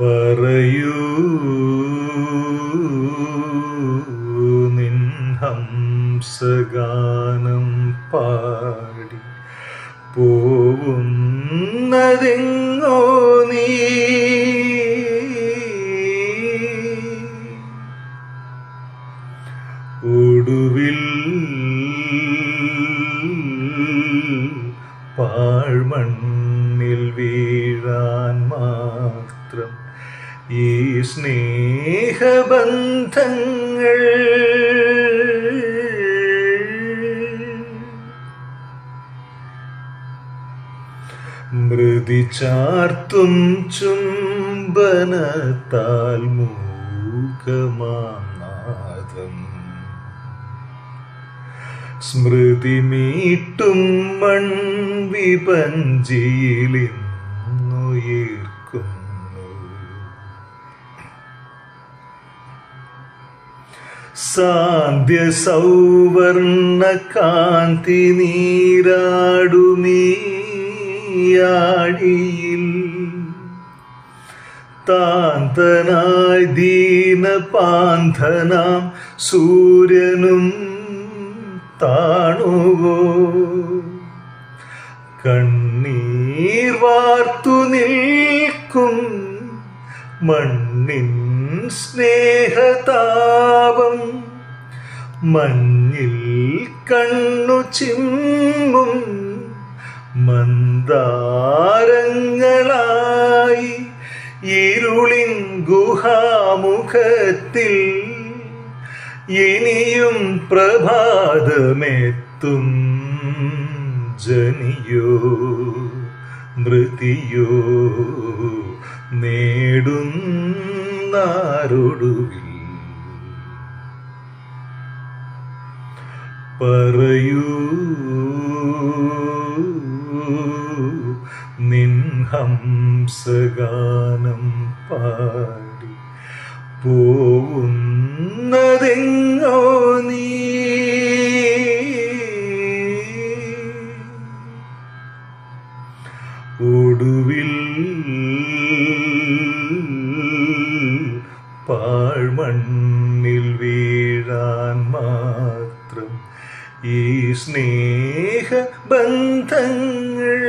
പറയൂ. നിൻഹംസഗാനം പാടി പോവുന്നതെങ്ങോ നീ. ഒടുവിൽ പാഴ്മണ്ണിൽ വീഴാൻ മാത്രം ഈ സ്നേഹബന്ധങ്ങൾ. മൃതി ചാർത്തും ചുംബനത്താൽ മൂകമാനാദം. സ്മൃതി മീട്ടും മൺവിപഞ്ചിയിലിന്നുയർക്കുന്നു സാന്ധ്യ സൗവർണ കാന്തി നീരാടുമീയാടിയിൽ താന്തനായി ദീനപാന്തനാം സൂര്യനും താണുവോ. കണ്ണീർ വാർത്തു നിൽക്കും മണ്ണിൻ സ്നേഹതാപം മഞ്ഞിൽ കണ്ണു ചിമ്മും മന്ദാരങ്ങളായി ഇരുളിൻ ഗുഹാമുഖത്തിൽ ഇനിയും പ്രഭാതമെത്തും ജനിയോ മൃതിയോ. നേടുന്നാരൊടുവിൽ പറയൂ. നിൻ ഹംസഗാനം പാടി പോവുന്നതെങ്ങോ നീ. ഒടുവിൽ പാഴ്മണ്ണിൽ വീഴാൻ മാത്രം ഈ സ്നേഹ ബന്ധങ്ങൾ